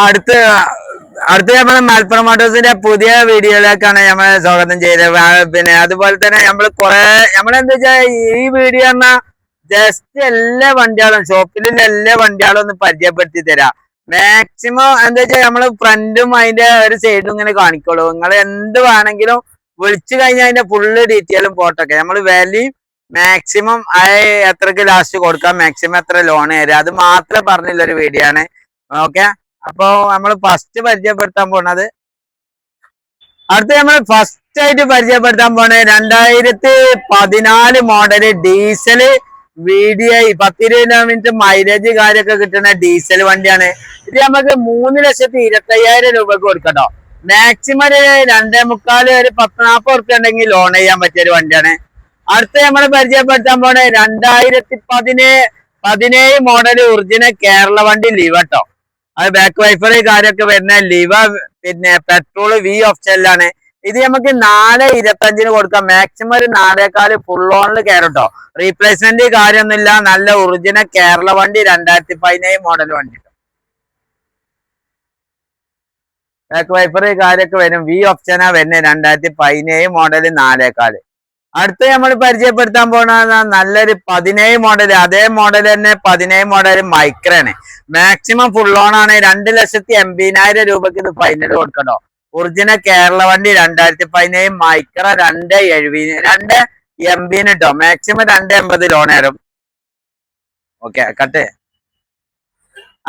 അടുത്ത അടുത്ത നമ്മൾ മലപ്പുറം മോട്ടോഴ്സിന്റെ പുതിയ വീഡിയോയിലേക്കാണ് നമ്മൾ സ്വാഗതം ചെയ്തത്. പിന്നെ അതുപോലെ തന്നെ നമ്മൾ കുറെ നമ്മളെന്താ വെച്ചാ ഈ വീഡിയോ എന്നാ ജസ്റ്റ് എല്ലാ വണ്ടികളും ഷോപ്പിലുള്ള എല്ലാ വണ്ടികളും ഒന്ന് പരിചയപ്പെടുത്തി തരാം. മാക്സിമം എന്താ വെച്ചാൽ നമ്മൾ ഫ്രണ്ടും അതിന്റെ ഒരു സൈഡും ഇങ്ങനെ കാണിക്കുള്ളൂ. നിങ്ങൾ എന്ത് വേണമെങ്കിലും വിളിച്ചു കഴിഞ്ഞാൽ അതിന്റെ ഫുള്ള് ഡീറ്റെയിലും പോട്ടൊക്കെ നമ്മൾ വിലയും മാക്സിമം എത്രക്ക് ലാസ്റ്റ് കൊടുക്കാം മാക്സിമം എത്ര ലോൺ തരാം. അത് മാത്രമേ പറഞ്ഞുള്ള ഒരു വീഡിയോ ആണ്. ഓക്കെ അപ്പൊ നമ്മൾ ഫസ്റ്റ് പരിചയപ്പെടുത്താൻ പോണത്. അടുത്ത നമ്മൾ ഫസ്റ്റ് ആയിട്ട് പരിചയപ്പെടുത്താൻ പോണത് രണ്ടായിരത്തി പതിനാല് മോഡൽ ഡീസൽ വി പത്തിരുപത് മൈലേജ് കാര്യമൊക്കെ കിട്ടുന്ന ഡീസൽ വണ്ടിയാണ്. ഇത് നമുക്ക് മൂന്ന് ലക്ഷത്തി ഇരുപത്തി അയ്യായിരം രൂപക്ക് കൊടുക്കട്ടോ. മാക്സിമം രണ്ടേ മുക്കാൽ ഒരു പത്ത് നാൽപ്പത് ഉറുപ്പ്യ ഉണ്ടെങ്കിൽ ലോൺ ചെയ്യാൻ പറ്റിയ ഒരു വണ്ടിയാണ്. അടുത്ത നമ്മൾ പരിചയപ്പെടുത്താൻ പോണേ രണ്ടായിരത്തി പതിനേഴ് പതിനേഴ് മോഡൽ ഒറിജിനൽ കേരള വണ്ടി ലീവ് കേട്ടോ അത് ബാക്ക് വൈഫർ കാര്യമൊക്കെ വരുന്ന ലിവ പിന്നെ പെട്രോൾ വി ഓപ്ഷനിലാണ് ഇത് നമുക്ക് നാല് ഇരുപത്തഞ്ചിന് കൊടുക്കാം. മാക്സിമം ഒരു നാലേക്കാൽ ഫുൾ ഓണിൽ കയറും റീപ്ലേസ്മെന്റ് കാര്യമൊന്നുമില്ല. നല്ല ഒറിജിനൽ കേരള വണ്ടി രണ്ടായിരത്തി പതിനേഴ് മോഡൽ വണ്ടി ബാക്ക് വൈഫർ കാര്യമൊക്കെ വരും. വി ഓപ്ഷനാ വരുന്നത്. രണ്ടായിരത്തി പതിനേഴ് മോഡൽ നാലേക്കാൽ അടുത്ത നമ്മൾ പരിചയപ്പെടുത്താൻ പോണ നല്ലൊരു പതിനേഴ് മോഡൽ അതേ മോഡൽ തന്നെ പതിനേഴ് മോഡൽ മൈക്രാണ് മാക്സിമം ഫുൾ ഓൺ ആണ് രണ്ട് ലക്ഷത്തി എൺപതിനായിരം രൂപക്ക് ഇത് ഫൈനൽ കൊടുക്കണോ ഒറിജിനൽ കേരള വണ്ടി രണ്ടായിരത്തി പതിനേഴ് മൈക്ര രണ്ട് എഴുപതിന് രണ്ട് എൺപതിന് കേട്ടോ മാക്സിമം രണ്ട് എൺപത് ലോൺ തരും ഓക്കെ കട്ട്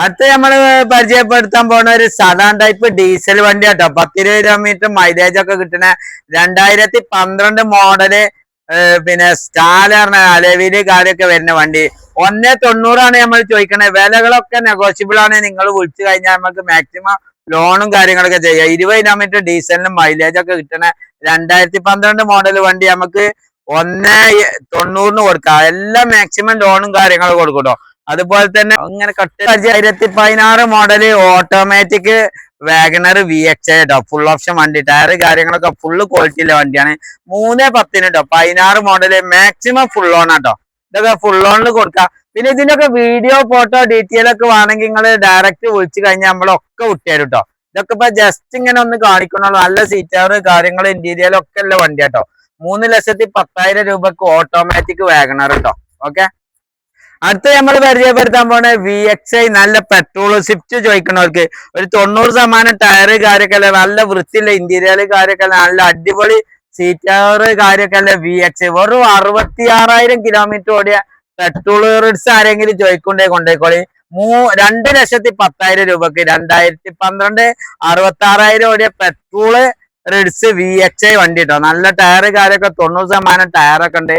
അടുത്ത നമ്മൾ പരിചയപ്പെടുത്താൻ പോണ ഒരു സാധാരണ ടൈപ്പ് ഡീസൽ വണ്ടി കേട്ടോ പത്തിരുപത് കിലോമീറ്റർ മൈലേജ് ഒക്കെ കിട്ടണ രണ്ടായിരത്തി പന്ത്രണ്ട് മോഡൽ പിന്നെ സ്റ്റാലാണ് അലവിൽ കാര്യമൊക്കെ വരുന്ന വണ്ടി. ഒന്നേ തൊണ്ണൂറാണ് നമ്മൾ ചോദിക്കണത് വിലകളൊക്കെ നെഗോഷ്യബിൾ ആണ്. നിങ്ങൾ വിളിച്ചു കഴിഞ്ഞാൽ നമുക്ക് മാക്സിമം ലോണും കാര്യങ്ങളൊക്കെ ചെയ്യാം. ഇരുപത് കിലോമീറ്റർ ഡീസലിനും മൈലേജ് ഒക്കെ കിട്ടണ രണ്ടായിരത്തി പന്ത്രണ്ട് മോഡൽ വണ്ടി നമുക്ക് ഒന്നേ തൊണ്ണൂറിന് കൊടുക്കാം. എല്ലാം മാക്സിമം ലോണും കാര്യങ്ങളും കൊടുക്കും ട്ടോ. അതുപോലെ തന്നെ ഇങ്ങനെ കട്ട് രണ്ടായിരത്തി പതിനാറ് model automatic Wagon R V X കേട്ടോ ഫുൾ ഓപ്ഷൻ വണ്ടി. ടയർ കാര്യങ്ങളൊക്കെ ഫുള്ള് ക്വാളിറ്റിയിലെ വണ്ടിയാണ്. മൂന്ന് പത്തിന് കേട്ടോ പതിനാറ് മോഡൽ മാക്സിമം ഫുൾ ഓൺ ആട്ടോ ഇതൊക്കെ ഫുൾ ഓണിൽ കൊടുക്കാം. പിന്നെ ഇതിനൊക്കെ വീഡിയോ ഫോട്ടോ ഡീറ്റെയിൽ ഒക്കെ വേണമെങ്കിൽ നിങ്ങൾ ഡയറക്റ്റ് വിളിച്ചു കഴിഞ്ഞാൽ നമ്മളൊക്കെ വിട്ടുതരും കേട്ടോ ഇതൊക്കെ ഇപ്പൊ ജസ്റ്റ് ഇങ്ങനെ ഒന്ന് കാണിക്കണുള്ളൂ നല്ല സീറ്റാറ് കാര്യങ്ങൾ ഇന്റീരിയലൊക്കെ ഉള്ള വണ്ടി കേട്ടോ മൂന്ന് ലക്ഷത്തി പത്തായിരം രൂപക്ക് ഓട്ടോമാറ്റിക് വാഗണർ കേട്ടോ ഓക്കെ അടുത്ത നമ്മൾ പരിചയപ്പെടുത്താൻ പോണ വി എക്സ് ഐ നല്ല പെട്രോൾ സ്വിഫ്റ്റ് ചോദിക്കണവർക്ക്. ഒരു തൊണ്ണൂറ് ശതമാനം ടയർ കാര്യമൊക്കെ അല്ല? നല്ല വൃത്തിയുള്ള ഇന്റീരിയർ കാര്യമൊക്കെ നല്ല അടിപൊളി സീറ്റാറ് കാര്യമൊക്കെ അല്ല വി എക്സ് ഐ വെറും അറുപത്തി ആറായിരം കിലോമീറ്റർ ഓടിയ പെട്രോൾ റിഡ്സ് ആരെങ്കിലും ചോദിക്കൊണ്ടേ കൊണ്ടേക്കോളി. മൂ രണ്ട് ലക്ഷത്തി പത്തായിരം രൂപക്ക് രണ്ടായിരത്തി പന്ത്രണ്ട് അറുപത്തി ആറായിരം ഓടിയ petrol Ritz V X I വണ്ടി കേട്ടോ നല്ല ടയർ കാര്യമൊക്കെ തൊണ്ണൂറ് ശതമാനം ടയറൊക്കെ ഉണ്ട്.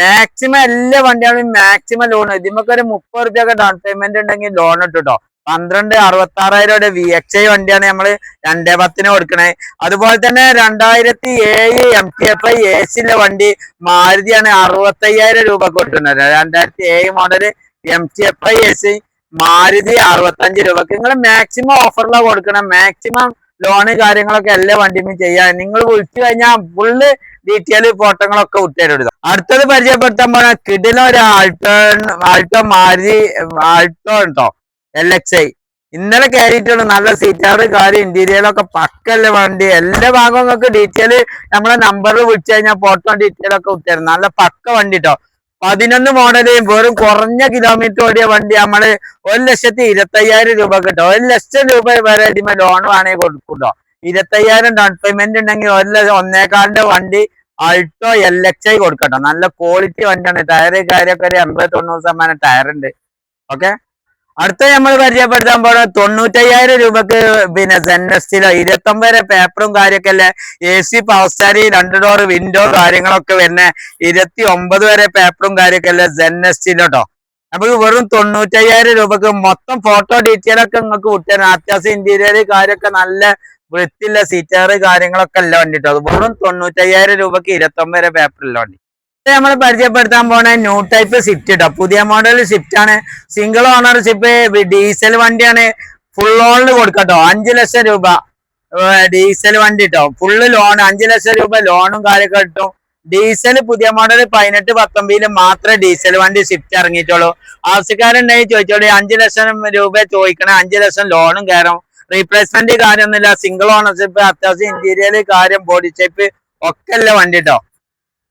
മാക്സിമം എല്ലാ വണ്ടികളും മാക്സിമം ലോൺ ഇതിമൊക്കെ ഒരു മുപ്പത് റുപ്യൊക്കെ ഡൗൺ പേയ്മെന്റ് ഉണ്ടെങ്കിൽ ലോൺ ഇട്ടുട്ടോ പന്ത്രണ്ട് അറുപത്തി ആറായിരം വി എക്സ് ഐ വണ്ടിയാണ് നമ്മൾ രണ്ടേ പത്തിന് കൊടുക്കണേ. അതുപോലെ തന്നെ രണ്ടായിരത്തി ഏഴ് M T F I A സിയിലെ വണ്ടി മാരുതിയാണ് അറുപത്തി അയ്യായിരം രൂപ കൊടുക്കുന്നത്. രണ്ടായിരത്തി ഏഴ് model M T F I A C Maruti അറുപത്തഞ്ച് രൂപക്ക്. നിങ്ങൾ മാക്സിമം ഓഫറിലാണ് കൊടുക്കണം. മാക്സിമം ലോണ് കാര്യങ്ങളൊക്കെ എല്ലാ വണ്ടിയും ചെയ്യാൻ നിങ്ങൾ വിളിച്ചു കഴിഞ്ഞാൽ ഫുള്ള് ഡീറ്റെയിൽ ഫോട്ടോകളൊക്കെ വിട്ടുതരും അടുത്തത് പരിചയപ്പെടുത്താൻ പോണ കിടില ഒരു ആൾട്ടോ ആൾട്ടോ മാരുതി ആൾട്ടോ ഉണ്ടോ? എൽ എക്സ് ഐ ഇന്നലെ കയറിയിട്ടുണ്ട് നല്ല സീറ്റാറ് കാര്യം ഇന്റീരിയലൊക്കെ പക്കല്ല വണ്ടി. എല്ലാ ഭാഗവും നിങ്ങൾക്ക് ഡീറ്റെയിൽ നമ്മളെ നമ്പറിൽ വിളിച്ചു കഴിഞ്ഞാൽ ഫോട്ടോ ഡീറ്റെയിൽ ഒക്കെ വിട്ടുതരും. നല്ല പക്ക വണ്ടി കേട്ടോ പതിനൊന്ന് മോഡൽ വെറും കുറഞ്ഞ കിലോമീറ്റർ ഓടിയ വണ്ടി നമ്മൾ ഒരു ലക്ഷത്തി ഇരുപത്തയ്യായിരം രൂപ കിട്ടും. ഒരു ലക്ഷം രൂപ വരെ ലോൺ വേണമെങ്കിൽ കൊടുക്കുട്ടോ ഇരുപത്തി അയ്യായിരം ഡൗൺ പേയ്മെന്റ് ഉണ്ടെങ്കിൽ ഒരു ലക്ഷം ഒന്നേകാലിന്റെ വണ്ടി അൾട്ടോ എൽ എക്സ് ഐ കൊടുക്കട്ടോ. നല്ല ക്വാളിറ്റി വണ്ടിയാണ്. ടയർ കാര്യമൊക്കെ ഒരു എൺപത് തൊണ്ണൂറ് ശതമാനം ടയർ ഉണ്ട്. ഓക്കെ അടുത്ത നമ്മൾ പരിചയപ്പെടുത്താൻ പോകുന്നത് തൊണ്ണൂറ്റയ്യായിരം രൂപക്ക് പിന്നെ സെൻഡസ്റ്റിലോ ഇരുപത്തി ഒമ്പത് പേപ്പറും കാര്യമൊക്കെ അല്ലേ? എ സി പവർ സ്റ്റാരി രണ്ട് ഡോർ വിൻഡോ കാര്യങ്ങളൊക്കെ വരുന്ന ഇരുപത്തി ഒമ്പത് വരെ പേപ്പറും കാര്യമൊക്കെ അല്ലേ സെൻഡസ്റ്റിലോ കേട്ടോ നമുക്ക് വെറും തൊണ്ണൂറ്റയ്യായിരം രൂപക്ക് മൊത്തം ഫോട്ടോ ഡീറ്റെയിൽ ഒക്കെ നിങ്ങൾക്ക് വിട്ടുതരാം അത്യാവശ്യം ഇന്റീരിയർ കാര്യമൊക്കെ നല്ല വൃത്തിയുള്ള സീറ്റാറ് കാര്യങ്ങളൊക്കെ അല്ല വണ്ടി കേട്ടോ അത് വെറും തൊണ്ണൂറ്റയ്യായിരം രൂപക്ക് ഇരുപത്തൊമ്പത് വരെ പേപ്പറില്ല വണ്ടി. നമ്മൾ പരിചയപ്പെടുത്താൻ പോണ ന്യൂ ടൈപ്പ് സ്വിഫ്റ്റ് കേട്ടോ പുതിയ മോഡൽ സിഫ്റ്റ് ആണ്. സിംഗിൾ ഓണർഷിപ്പ് ഡീസൽ വണ്ടിയാണ്. ഫുൾ ഓണിൽ കൊടുക്കട്ടോ. അഞ്ചു ലക്ഷം രൂപ. ഡീസൽ വണ്ടി കേട്ടോ ഫുള്ള് ലോൺ അഞ്ചു ലക്ഷം രൂപ ലോണും കാര്യമൊക്കെ കിട്ടും. ഡീസൽ പുതിയ മോഡൽ പതിനെട്ട് പത്തൊമ്പതിൽ മാത്രമേ ഡീസൽ വണ്ടി സിഫ്റ്റ് ഇറങ്ങിയിട്ടുള്ളൂ. ആവശ്യക്കാരുണ്ടെങ്കിൽ ചോദിച്ചോളൂ. അഞ്ചു ലക്ഷം രൂപ ചോദിക്കണേ. അഞ്ചു ലക്ഷം ലോണും കയറും. റീപ്ലേസ്മെന്റ് കാര്യമൊന്നുമില്ല. സിംഗിൾ ഓണർഷിപ്പ് അത്യാവശ്യം ഇന്റീരിയർ കാര്യം ബോഡി ഷേപ്പ് ഒക്കെ അല്ല വണ്ടി കേട്ടോ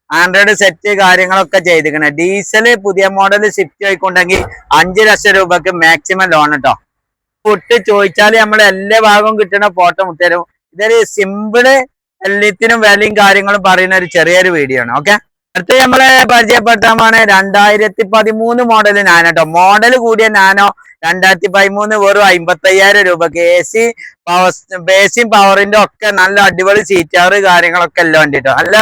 ആൻഡ്രോയിഡ് സെറ്റ് കാര്യങ്ങളൊക്കെ ചെയ്തിരിക്കണേ. ഡീസൽ പുതിയ മോഡൽ ഷിഫ്റ്റ് ആയിക്കൊണ്ടെങ്കിൽ അഞ്ച് ലക്ഷം രൂപക്ക് മാക്സിമം ലോൺ കേട്ടോ വിട്ട് ചോദിച്ചാൽ നമ്മൾ എല്ലാ ഭാഗവും കിട്ടണ ഫോട്ടോ മുട്ടരും. ഇതൊരു സിമ്പിൾ എല്ലാത്തിനും വിലയും കാര്യങ്ങളും പറയുന്ന ഒരു ചെറിയൊരു വീഡിയോ ആണ്. ഓക്കെ അടുത്ത് നമ്മളെ പരിചയപ്പെടുത്താമാണ് രണ്ടായിരത്തി പതിമൂന്ന് മോഡൽ നാനോ കേട്ടോ മോഡൽ കൂടിയ നാനോ രണ്ടായിരത്തി പതിമൂന്ന് വെറും അമ്പത്തി അയ്യായിരം രൂപക്ക് എ സി പവർ ബേസിയും പവറിന്റെ ഒക്കെ നല്ല അടിപൊളി സീറ്റാറ് കാര്യങ്ങളൊക്കെ എല്ലാം വണ്ടി കേട്ടോ നല്ല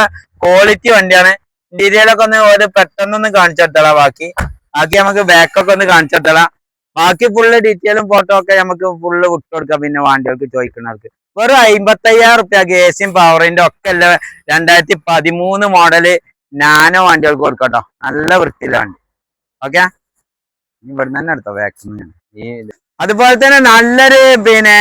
ക്വാളിറ്റി വണ്ടിയാണ്. ഇന്റീരിയലൊക്കെ ഒന്ന് ഒരു പെട്ടെന്നൊന്ന് കാണിച്ചെടുത്തളാം ബാക്കി. ബാക്കി നമുക്ക് ബാക്കൊക്കെ ഒന്ന് കാണിച്ചെടുത്തളാം ബാക്കി ഫുള്ള് ഡീറ്റെയിലും ഫോട്ടോ ഒക്കെ നമുക്ക് ഫുള്ള് വിട്ടുകൊടുക്കാം പിന്നെ വണ്ടികൾക്ക് ചോദിക്കുന്നവർക്ക്. വെറും അമ്പത്തി അയ്യായിരം റുപ്യക്ക് എ സിയും പവറിന്റെ ഒക്കെ അല്ല രണ്ടായിരത്തി പതിമൂന്ന് മോഡൽ നാനോ വണ്ടികൾക്ക് കൊടുക്കട്ടോ. നല്ല വൃത്തിയില്ല വണ്ടി ഓക്കെ ഇവിടുന്ന് തന്നെ എടുത്തോ വാക്സിൻ ഈ. അതുപോലെ തന്നെ നല്ലൊരു പിന്നെ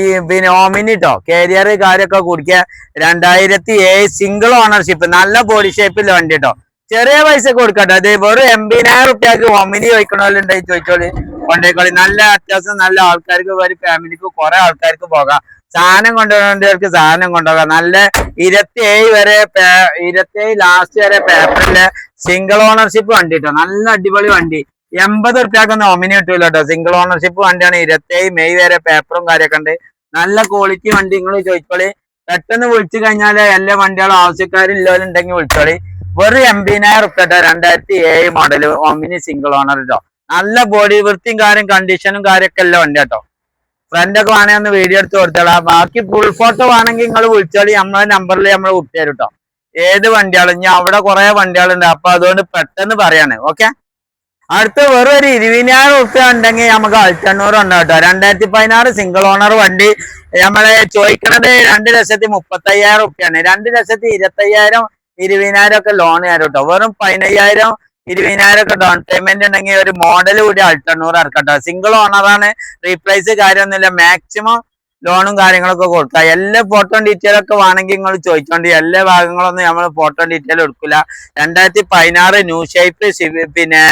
ഈ പിന്നെ ഓമിനിട്ടോ കാരിയർ കാര്യമൊക്കെ കുടിക്കുക. രണ്ടായിരത്തി ഏഴ് സിംഗിൾ ഓണർഷിപ്പ് നല്ല ബോഡി ഷേപ്പിൽ വണ്ടി കേട്ടോ ചെറിയ പൈസ കൊടുക്കട്ടെ. അത് വെറും എൺപതിനായിരം റുപ്യക്ക് ഒമിനി ചോദിക്കണമല്ലുണ്ടായി ചോദിച്ചോളി. കൊണ്ടേക്കോളി നല്ല അത്യാവശ്യം നല്ല ആൾക്കാർക്ക് ഒരു ഫാമിലിക്ക് കുറെ ആൾക്കാർക്ക് പോകാം. സാധനം കൊണ്ടുപോകേണ്ടവർക്ക് സാധനം കൊണ്ടുപോകാം. നല്ല ഇരുപത്തിയേഴ് വരെ ഇരുപത്തിയേഴ് ലാസ്റ്റ് വരെ പേപ്പറിൽ സിംഗിൾ ഓണർഷിപ്പ് വണ്ടി കേട്ടോ നല്ല അടിപൊളി വണ്ടി. എൺപത് റുപ്യക്കൊന്നും ഒമിനി കിട്ടൂല കേട്ടോ സിംഗിൾ ഓണർഷിപ്പ് വണ്ടിയാണ് ഇരുപത്തിയേഴ് മെയ് വരെ പേപ്പറും കാര്യമൊക്കെ ഉണ്ട്. നല്ല ക്വാളിറ്റി വണ്ടി നിങ്ങൾ ചോദിച്ചോളി. പെട്ടെന്ന് വിളിച്ചു കഴിഞ്ഞാൽ എല്ലാ വണ്ടികളും ആവശ്യക്കാരില്ലോലുണ്ടെങ്കിൽ വിളിച്ചോളി. വെറും എൺപതിനായിരം റുപ്യ കേട്ടോ രണ്ടായിരത്തി ഏഴ് മോഡൽ ഒമിനി സിംഗിൾ ഓണർ കേട്ടോ നല്ല ബോഡി വൃത്തിയും കാര്യം കണ്ടീഷനും കാര്യമൊക്കെ എല്ലാം ഉണ്ട് കേട്ടോ ഫ്രണ്ട് ഒക്കെ വേണേ ഒന്ന് വീഡിയോ എടുത്ത് കൊടുത്തോളാം. ബാക്കി ഫുൾ ഫോട്ടോ വേണമെങ്കിൽ നിങ്ങൾ വിളിച്ചോളി. നമ്മളെ നമ്പറിൽ നമ്മൾ വിട്ടുതരും കേട്ടോ ഏത് വണ്ടിയാളും. ഞാൻ അവിടെ കുറെ വണ്ടികളുണ്ട്. അപ്പൊ അതുകൊണ്ട് പെട്ടെന്ന് പറയാണ്. ഓക്കെ അടുത്ത വെറും ഒരു ഇരുപതിനായിരം റുപ്യ ഉണ്ടെങ്കിൽ നമുക്ക് അൾട്ടണ്ണൂറ് ഉണ്ട് കേട്ടോ. രണ്ടായിരത്തി പതിനാറ് സിംഗിൾ ഓണർ വണ്ടി നമ്മളെ ചോദിക്കണത് രണ്ട് ലക്ഷത്തി മുപ്പത്തി അയ്യായിരം റുപ്യാണ് രണ്ട് ലക്ഷത്തി ഇരുപത്തി അയ്യായിരം ഇരുപതിനായിരം ഒക്കെ ലോൺ ആയിരം കേട്ടോ വെറും പതിനയ്യായിരം ഇരുപതിനായിരം ഒക്കെ ഡൗൺ പേയ്മെന്റ് ഉണ്ടെങ്കിൽ ഒരു മോഡൽ കൂടി അൾട്ടണ്ണൂറ് ഇറക്കട്ടോ. സിംഗിൾ ഓണറാണ് റീപ്ലേസ് കാര്യമൊന്നുമില്ല. മാക്സിമം ലോണും കാര്യങ്ങളൊക്കെ കൊടുക്കുക. എല്ലാ ഫോട്ടോ ഡീറ്റെയിൽ ഒക്കെ വേണമെങ്കിൽ നിങ്ങൾ ചോദിച്ചോണ്ട്. എല്ലാ ഭാഗങ്ങളൊന്നും നമ്മൾ ഫോട്ടോ ഡീറ്റെയിൽ എടുക്കില്ല രണ്ടായിരത്തി പതിനാറ് ന്യൂ ഷേപ്പ് പിന്നെ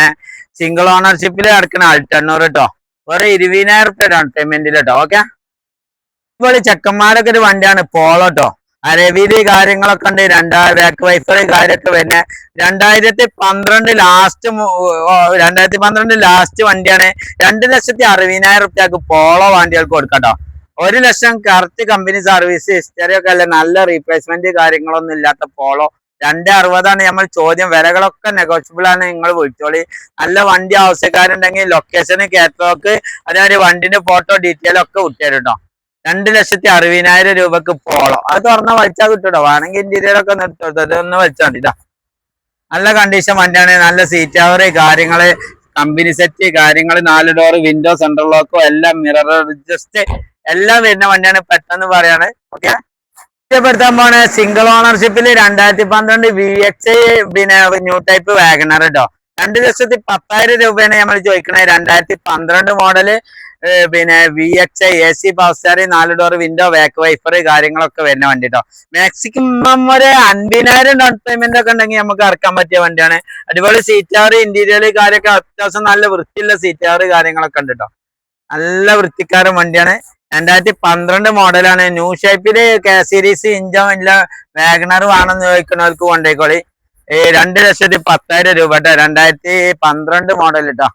സിംഗിൾ ഓണർഷിപ്പിൽ കിടക്കുന്ന അൾട്ടണ്ണൂറ് കേട്ടോ ഒരു ഇരുപതിനായിരം റുപ്യ ഡൗൺ പേയ്മെന്റിൽ കേട്ടോ ഓക്കെ ഇപ്പോൾ ചെക്കന്മാരൊക്കെ ഒരു വണ്ടിയാണ് പോളോ കേട്ടോ അരവിധി കാര്യങ്ങളൊക്കെ ഉണ്ട്. രണ്ടായിരം ബാക്ക് വൈഫർ കാര്യമൊക്കെ പിന്നെ രണ്ടായിരത്തി പന്ത്രണ്ട് ലാസ്റ്റ് രണ്ടായിരത്തി പന്ത്രണ്ട് ലാസ്റ്റ് വണ്ടിയാണ്. രണ്ട് ലക്ഷത്തി അറുപതിനായിരം റുപ്യക്ക് പോളോ വണ്ടികൾക്ക് കൊടുക്കട്ടോ. ഒരു ലക്ഷം കറക്റ്റ് കമ്പനി സർവീസ് ഹിസ്റ്ററി ഒക്കെ അല്ല? നല്ല റീപ്ലേസ്മെന്റ് കാര്യങ്ങളൊന്നും ഇല്ലാത്ത പോളോ. രണ്ട് അറുപതാണ് നമ്മൾ ചോദ്യം. വിലകളൊക്കെ നെഗോഷ്യബിൾ ആണ്. നിങ്ങൾ വിളിച്ചോളി. നല്ല വണ്ടി ആവശ്യക്കാരുണ്ടെങ്കിൽ ലൊക്കേഷൻ കാറ്റലോഗ് അതേമാതിരി വണ്ടിന്റെ ഫോട്ടോ ഡീറ്റെയിൽ ഒക്കെ വിട്ടുതരും കേട്ടോ രണ്ട് ലക്ഷത്തി അറുപതിനായിരം രൂപക്ക് പോളോ അത് തുറന്ന വലിച്ചാൽ കിട്ടൂട്ടോ. വേണമെങ്കിൽ ഇന്റീരിയർ ഒക്കെ നിർത്തി ഒന്ന് വലിച്ചാൽ മതി നല്ല കണ്ടീഷൻ വണ്ടിയാണ്. നല്ല സീറ്റ് അവർ കാര്യങ്ങൾ കമ്പനി സെറ്റ് കാര്യങ്ങൾ നാല് ഡോർ വിൻഡോ സെൻട്രൽ ലോക്കോ എല്ലാം മിറർ അഡ്ജസ്റ്റ് എല്ലാം വരുന്ന വണ്ടിയാണ്. പെട്ടെന്ന് പറയാണ്. ഓക്കെ പരിചയപ്പെടുത്താൻ പോണ സിംഗിൾ ഓണർഷിപ്പിൽ രണ്ടായിരത്തി പന്ത്രണ്ട് വി എക്സ് പിന്നെ ന്യൂ ടൈപ്പ് വാഗണർ കേട്ടോ രണ്ട് ലക്ഷത്തി പത്തായിരം രൂപയാണ് നമ്മൾ ചോദിക്കണേ. രണ്ടായിരത്തി പന്ത്രണ്ട് മോഡൽ പിന്നെ V X A C power നാല് ഡോർ വിൻഡോ ബാക്ക് വൈഫർ കാര്യങ്ങളൊക്കെ വരുന്ന വണ്ടി കേട്ടോ മാക്സിമം ഒരു അൻപതിനായിരം ഡൗൺ പേയ്മെന്റ് ഒക്കെ ഉണ്ടെങ്കിൽ നമുക്ക് ഇറക്കാൻ പറ്റിയ വണ്ടിയാണ്. അടിപൊളി സീറ്റാറ് ഇന്റീരിയർ കാര്യമൊക്കെ അത്യാവശ്യം നല്ല വൃത്തിയുള്ള സീറ്റാറ് കാര്യങ്ങളൊക്കെ ഉണ്ട് കേട്ടോ നല്ല വൃത്തിക്കാരൻ വണ്ടിയാണ്. രണ്ടായിരത്തി പന്ത്രണ്ട് മോഡലാണ് ന്യൂ ഷേപ്പിൽ കെ സീരീസ് ഇഞ്ചോ ഇല്ല വാഗണർ വേണമെന്ന് ചോദിക്കുന്നവർക്ക് കൊണ്ടേക്കോളി. രണ്ട് ലക്ഷത്തി പത്തായിരം രൂപ കേട്ടോ രണ്ടായിരത്തി പന്ത്രണ്ട് മോഡൽ കേട്ടോ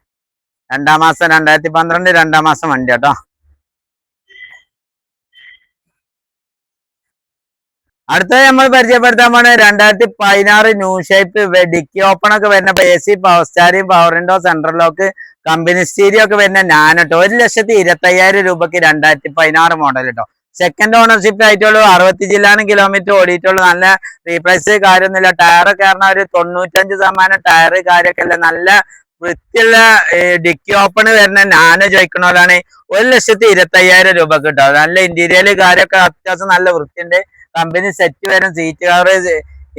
രണ്ടാം മാസം രണ്ടായിരത്തി പന്ത്രണ്ട് രണ്ടാം മാസം വണ്ടി കേട്ടോ. അടുത്ത നമ്മൾ പരിചയപ്പെടുത്താൻ പോണ രണ്ടായിരത്തി പതിനാറ് ന്യൂ ഷേപ്പ് ഡിക്കി ഓപ്പൺ ഒക്കെ വരുന്ന A C power സ്റ്റാരിയും power window central lock company stereo ഒക്കെ വരുന്ന നാനോട്ടോ ഒരു ലക്ഷത്തി ഇരുപത്തയ്യായിരം രൂപക്ക് രണ്ടായിരത്തി പതിനാറ് മോഡൽ കേട്ടോ സെക്കൻഡ് ഓണർഷിപ്പ് ആയിട്ടുള്ളൂ. അറുപത്തി ജില്ലാനും കിലോമീറ്റർ ഓടിയിട്ടുള്ളൂ. നല്ല റീപ്ലേസ് കാര്യമൊന്നുമില്ല. ടയർ കയറുന്ന ഒരു തൊണ്ണൂറ്റഞ്ച് ശതമാനം ടയർ കാര്യമൊക്കെ അല്ല? നല്ല വൃത്തിയുള്ള ഡിക്കി ഓപ്പൺ വരുന്ന നാനോ ചോദിക്കണോലാണ് ഒരു ലക്ഷത്തി ഇരുപത്തി അയ്യായിരം രൂപ കിട്ടും. നല്ല ഇന്റീരിയൽ കാര്യമൊക്കെ അത്യാവശ്യം നല്ല വൃത്തിയുണ്ട്. കമ്പനി സെറ്റ് വരും സീറ്റ് കവർ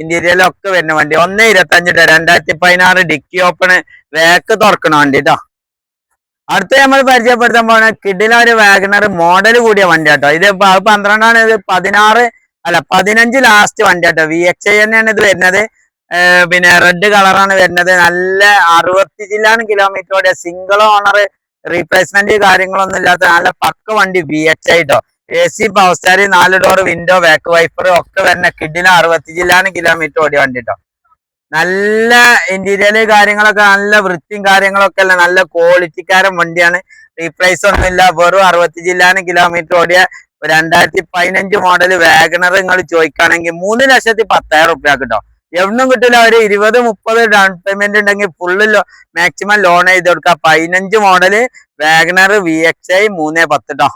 ഇന്റീരിയലൊക്കെ വരുന്ന വണ്ടി. ഒന്ന് ഇരുപത്തഞ്ചിട്ട് രണ്ടായിരത്തി പതിനാറ് ഡിക്കി ഓപ്പൺ വേക്ക് തുറക്കണ വണ്ടി കേട്ടോ അടുത്ത നമ്മൾ പരിചയപ്പെടുത്താൻ പോണ കിഡില ഒരു വാഗണർ മോഡൽ കൂടിയ വണ്ടി കേട്ടോ ഇത് പന്ത്രണ്ടാണ് ഇത് പതിനാറ് അല്ല പതിനഞ്ച് ലാസ്റ്റ് വണ്ടി കേട്ടോ വി എക്സ് ഐ തന്നെയാണ് ഇത് വരുന്നത്. പിന്നെ റെഡ് കളറാണ് വരുന്നത്. നല്ല അറുപത്തി ജില്ലാണ് കിലോമീറ്റർ ഓടിയ. സിംഗിൾ ഓണർ റീപ്ലേസ്മെന്റ് കാര്യങ്ങളൊന്നും ഇല്ലാത്ത നല്ല പക്ക വണ്ടി വി എച്ച് ആയിട്ടോ എ സി പവർ നാല് ഡോർ വിൻഡോ ബാക്ക് വൈപ്പർ ഒക്കെ വരുന്ന കിഡിന് അറുപത്തി ജില്ലാണ് കിലോമീറ്റർ ഓടിയ വണ്ടി ട്ടോ. നല്ല ഇന്റീരിയൽ കാര്യങ്ങളൊക്കെ നല്ല വൃത്തിയും കാര്യങ്ങളൊക്കെ അല്ല നല്ല ക്വാളിറ്റിക്കാരൻ വണ്ടിയാണ്. റീപ്ലേസ് ഒന്നുമില്ല. വെറും അറുപത്തി ജില്ലാണ് കിലോമീറ്റർ ഓടിയ. രണ്ടായിരത്തി പതിനഞ്ച് മോഡൽ വാഗണർ നിങ്ങൾ ചോദിക്കുകയാണെങ്കിൽ മൂന്ന് ലക്ഷത്തി പത്തായിരം റുപ്യ കിട്ടോ എവിടുന്നും കിട്ടില്ല ഒരു ഇരുപത് മുപ്പത് ഡൗൺ പേയ്മെന്റ് ഉണ്ടെങ്കിൽ ഫുള്ള് മാക്സിമം ലോൺ ചെയ്ത് കൊടുക്കുക പതിനഞ്ച് model Wagon R V X I മൂന്ന് പത്ത് ട്ടോ.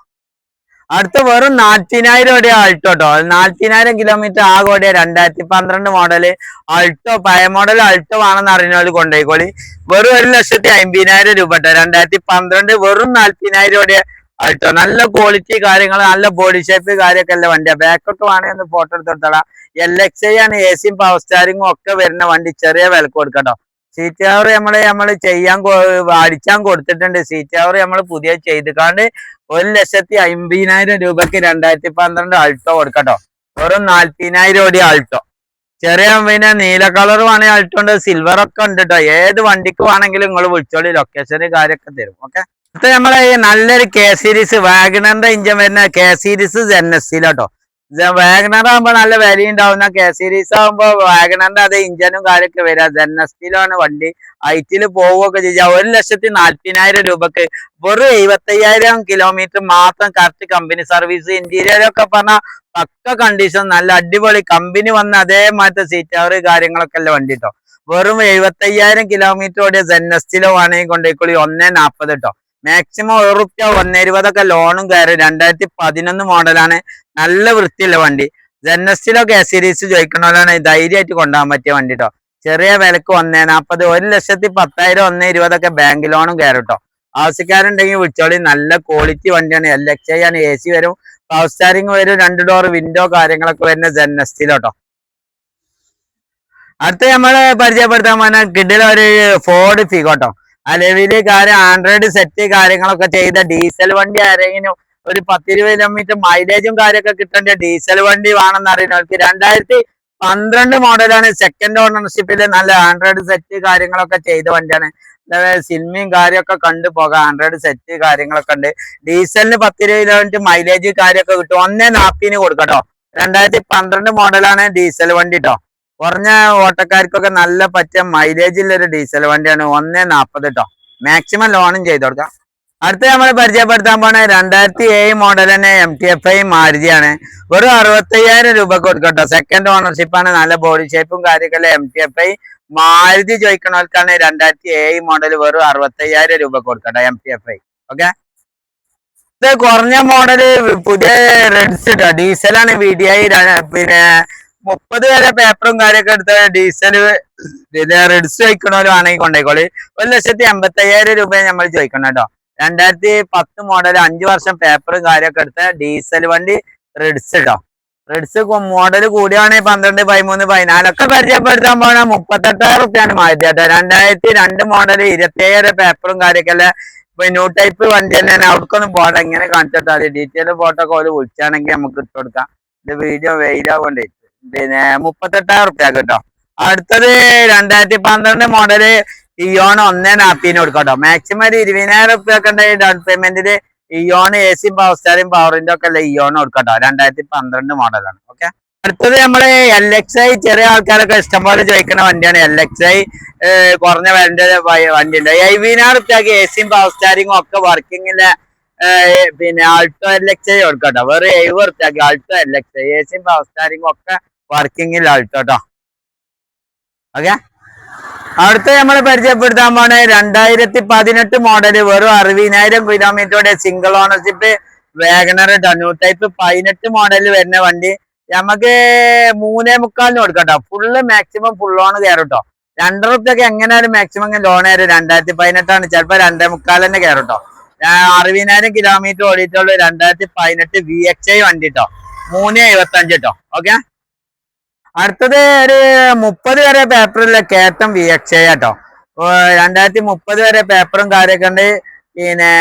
അടുത്ത വെറും നാൽപ്പതിനായിരം ഓടിയ ആൾട്ടോ കേട്ടോ നാൽപ്പതിനായിരം കിലോമീറ്റർ ആകെ ഓടിയ രണ്ടായിരത്തി പന്ത്രണ്ട് മോഡൽ ആൾട്ടോ പഴയ മോഡൽ ആൾട്ടോ ആണെന്ന് അറിയുന്നവര് കൊണ്ടുപോയിക്കോളി വെറും ഒരു ലക്ഷത്തി അമ്പതിനായിരം രൂപ കേട്ടോ രണ്ടായിരത്തി പന്ത്രണ്ട് വെറും നാൽപ്പതിനായിരം ഓടിയ ആൾട്ടോ നല്ല ക്വാളിറ്റി കാര്യങ്ങൾ നല്ല ബോഡി ഷേപ്പ് കാര്യമൊക്കെ അല്ല വണ്ടിയാ. ബാക്കൊക്കെ വേണമെങ്കിൽ ഒന്ന് ഫോട്ടോ എടുത്തെടുത്തടാ എൽ എക്സ് ഐ ആണ് എ സിയും പവർ സ്റ്റാരിങ്ങും ഒക്കെ വരുന്ന വണ്ടി. ചെറിയ വില കൊടുക്കട്ടോ സീറ്റ് കവർ നമ്മൾ നമ്മൾ ചെയ്യാൻ അടിച്ചാൻ കൊടുത്തിട്ടുണ്ട്. സീറ്റ് കവർ നമ്മൾ പുതിയ ചെയ്തിക്കാണ്ട് ഒരു ലക്ഷത്തി അമ്പതിനായിരം രൂപക്ക് രണ്ടായിരത്തി പന്ത്രണ്ട് ആൾട്ടോ കൊടുക്കട്ടോ വെറും നാൽപ്പതിനായിരം കോടി ആൾട്ടോ ചെറിയ പിന്നെ നീല കളർ വേണമെങ്കിൽ ആൾട്ടോ ഉണ്ട്. സിൽവർ ഒക്കെ ഉണ്ട് കേട്ടോ ഏത് വണ്ടിക്ക് വേണമെങ്കിലും നിങ്ങൾ വിളിച്ചോളി. ലൊക്കേഷന് കാര്യമൊക്കെ തരും. ഓക്കെ അടുത്ത നമ്മളെ നല്ലൊരു കെ സീരീസ് വാഗണറിന്റെ ഇഞ്ചൻ വരുന്ന കെ സീരീസ് എൻ എസ് സിയിലോട്ടോ വാഗണർ ആകുമ്പോ നല്ല വില ഉണ്ടാവുന്ന കെ സീരീസ് ആകുമ്പോ വാഗണറിന്റെ അതേ ഇഞ്ചനും കാര്യമൊക്കെ വരിക എൻ എസ് സിയിലാണ് വണ്ടി ഐറ്റിൽ പോവുകയൊക്കെ ചെയ്യാം. ഒരു ലക്ഷത്തി നാല്പതിനായിരം രൂപക്ക് വെറും എഴുപത്തയ്യായിരം കിലോമീറ്റർ മാത്രം കറക്റ്റ് കമ്പനി സർവീസ് ഇന്റീരിയർ ഒക്കെ പറഞ്ഞ പക്ക കണ്ടീഷൻ നല്ല അടിപൊളി കമ്പനി വന്ന അതേമാറ്റ സീറ്റ് അവർ കാര്യങ്ങളൊക്കെ അല്ല വണ്ടി കേട്ടോ വെറും എഴുപത്തയ്യായിരം കിലോമീറ്റർ ഓടിയ ജെന്നസ്റ്റിലോ ആണെങ്കിൽ കൊണ്ടേക്കുള്ളി ഒന്നേ നാൽപ്പത് ട്ടോ. മാക്സിമം ഒരു റുപ്യ ഒന്ന് ഇരുപതൊക്കെ ലോണും കയറി രണ്ടായിരത്തി പതിനൊന്ന് മോഡലാണ് നല്ല വൃത്തിയുള്ള വണ്ടി. ജെന്നസ്റ്റിലോ കെ സീരീസ് ചോദിക്കണോലാണ് ധൈര്യമായിട്ട് കൊണ്ടുപോകാൻ പറ്റിയ വണ്ടി കേട്ടോ ചെറിയ വിലക്ക് ഒന്നേ നാൽപ്പത് ഒരു ലക്ഷത്തി പത്തായിരം ഒന്ന് ഇരുപതൊക്കെ ബാങ്ക് ലോണും കയറും കേട്ടോ ആവശ്യക്കാരുണ്ടെങ്കിൽ വിളിച്ചോളി. നല്ല ക്വാളിറ്റി വണ്ടിയാണ്. എൽ എക്സ് ഐ ആണ്. എ സി വരും. പവർ സ്റ്റാരിങ് വരും. രണ്ട് ഡോർ വിൻഡോ കാര്യങ്ങളൊക്കെ വരുന്ന ജെന്നസ്റ്റിലോട്ടോ അടുത്ത നമ്മൾ പരിചയപ്പെടുത്താൻ പറഞ്ഞാൽ കിഡിലെ ഫോർഡ് ഫോർഡ് ഫിഗോട്ടോ അലവിൽ കാര്യം ആൻഡ്രോയിഡ് സെറ്റ് കാര്യങ്ങളൊക്കെ ചെയ്ത ഡീസൽ വണ്ടി ആരെങ്കിലും ഒരു പത്തിരുപത് കിലോമീറ്റർ മൈലേജും കാര്യമൊക്കെ കിട്ടേണ്ട ഡീസൽ വണ്ടി വേണമെന്ന് അറിയുന്നവർക്ക് രണ്ടായിരത്തി പന്ത്രണ്ട് മോഡലാണ് സെക്കൻഡ് ഓണർഷിപ്പിൽ നല്ല ആൻഡ്രോയിഡ് സെറ്റ് കാര്യങ്ങളൊക്കെ ചെയ്ത വണ്ടിയാണ്. സിനിമയും കാര്യമൊക്കെ കണ്ടു പോകാം. ആൻഡ്രോയിഡ് സെറ്റ് കാര്യങ്ങളൊക്കെ ഉണ്ട്. ഡീസലിന് പത്തിരുപത് കിലോമീറ്റർ മൈലേജ് കാര്യമൊക്കെ കിട്ടും. ഒന്നേ നാപ്പിന് കൊടുക്കട്ടോ രണ്ടായിരത്തി പന്ത്രണ്ട് മോഡലാണ് ഡീസൽ വണ്ടി ട്ടോ. കുറഞ്ഞ ഓട്ടക്കാർക്കൊക്കെ നല്ല പറ്റിയ മൈലേജ് ഉള്ള ഒരു ഡീസൽ വണ്ടിയാണ് ഒന്നേ നാൽപ്പത് കേട്ടോ മാക്സിമം ലോണും ചെയ്ത് കൊടുക്കാം. അടുത്ത നമ്മൾ പരിചയപ്പെടുത്താൻ പോണ രണ്ടായിരത്തി ഏഴ് മോഡൽ തന്നെ എം ടി എഫ് ഐ മാരുതിയാണ്. വെറും അറുപത്തയ്യായിരം രൂപ കൊടുക്കട്ടോ. സെക്കൻഡ് ഓണർഷിപ്പ് ആണ്. നല്ല ബോഡി ഷേപ്പും കാര്യമൊക്കെ M T F I Maruti ചോദിക്കണവർക്കാണ് രണ്ടായിരത്തി ഏഴ് മോഡൽ വെറും അറുപത്തയ്യായിരം രൂപ കൊടുക്കട്ടോ M T F I okay ഇത് കുറഞ്ഞ മോഡൽ പുതിയ റെഡ്സ് ഡീസലാണ് വി ഡി ഐ പിന്നെ മുപ്പത് വരെ പേപ്പറും കാര്യമൊക്കെ എടുത്ത ഡീസൽ പിന്നെ റെഡ്സ് ചോദിക്കണവരും ആണെങ്കിൽ കൊണ്ടേക്കോളി ഒരു ലക്ഷത്തി എൺപത്തി അയ്യായിരം രൂപ നമ്മൾ ചോദിക്കണം കേട്ടോ. രണ്ടായിരത്തി പത്ത് മോഡൽ അഞ്ചു വർഷം പേപ്പറും കാര്യമൊക്കെ എടുത്ത ഡീസൽ വണ്ടി റെഡ്സ് കേട്ടോ. റെഡ്സ് മോഡൽ കൂടിയാണെങ്കിൽ പന്ത്രണ്ട് പതിമൂന്ന് പതിനാലൊക്കെ പരിചയപ്പെടുത്താൻ പോണ മുപ്പത്തെട്ടായിരം റുപ്യാണ് മാറ്റി കേട്ടോ. രണ്ടായിരത്തി രണ്ട് മോഡൽ ഇരുപത്തിയേഴ് പേപ്പറും കാര്യമൊക്കെ ന്യൂ ടൈപ്പ് വണ്ടി തന്നെയാണ്. അവർക്കൊന്നും പോട്ടെ ഇങ്ങനെ കാണിച്ചിട്ടാ മതി. ഡീറ്റെയിൽ ഫോട്ടോ ഒക്കെ ഓൽ വിളിച്ചാണെങ്കിൽ നമുക്ക് ഇട്ട് കൊടുക്കാം. ഇത് വീഡിയോ വെയിലാകൊണ്ടേ പിന്നെ മുപ്പത്തെട്ടായിരം റുപ്യ കേട്ടോ അടുത്തത് രണ്ടായിരത്തി പന്ത്രണ്ട് മോഡൽ ഇയോൺ ഒന്നേ നാപ്പിന് കൊടുക്കട്ടോ. മാക്സിമം ഒരു ഇരുപതിനായിരം റുപ്യ ഒക്കെ ഉണ്ടായി ഡൗൺ പേയ്മെന്റിൽ ഇയോൺ എ സി പവർ സ്റ്റാറും പവറിന്റെ ഒക്കെ അല്ലേ ഇയോൺ കൊടുക്കട്ടോ. രണ്ടായിരത്തി പന്ത്രണ്ട് മോഡലാണ് ഓക്കെ അടുത്തത് നമ്മൾ എൽ എക്സ് ഐ ചെറിയ ആൾക്കാരൊക്കെ ഇഷ്ടംപോലെ ചോദിക്കുന്ന വണ്ടിയാണ് എൽ എക്സ് ഐ കുറഞ്ഞ വണ്ടി വണ്ടി ഉണ്ട് എഴുപതിനായിരം റുപ്യക്ക് എ സിയും പവർ സ്റ്റാരിങ്ങും ഒക്കെ വർക്കിങ്ങിലെ പിന്നെ ആൾട്ടോ എൽ എക്സ് ഐ കൊടുക്കട്ടോ. വേറെ എഴുപത് റുപ്യക്ക് Alto L X I A സിയും പവർ സ്റ്റാരിങ്ങും ഒക്കെ കേട്ടോ ഓക്കെ അടുത്ത നമ്മൾ പരിചയപ്പെടുത്താൻ പോണ രണ്ടായിരത്തി പതിനെട്ട് മോഡൽ വെറും അറുപതിനായിരം കിലോമീറ്ററുടെ സിംഗിൾ ഓണർഷിപ്പ് വേഗണർ ടണു ടൈപ്പ് പതിനെട്ട് മോഡൽ വരുന്ന വണ്ടി നമുക്ക് മൂന്നേ മുക്കാലിന് കൊടുക്കട്ടോ. ഫുള്ള് മാക്സിമം ഫുൾ ഓൺ കയറും ട്ടോ രണ്ടര റുപ്യൊക്കെ എങ്ങനെയാലും മാക്സിമം ലോൺ കയറും രണ്ടായിരത്തി പതിനെട്ടാണ് ചിലപ്പോ രണ്ടേ മുക്കാൽ തന്നെ കയറും ട്ടോ അറുപതിനായിരം കിലോമീറ്റർ ഓടിയിട്ടുള്ള രണ്ടായിരത്തി പതിനെട്ട് വി എക്സ് ഐ വണ്ടി കേട്ടോ മൂന്ന് എഴുപത്തഞ്ച് ട്ടോ. ഓക്കെ അടുത്തത് ഒരു മുപ്പത് വരെ പേപ്പറില്ല കേട്ടം വി എക്സ് ഐ കേട്ടോ രണ്ടായിരത്തി മുപ്പത് വരെ പേപ്പറും കാര്യമൊക്കെ ഉണ്ട്. പിന്നെ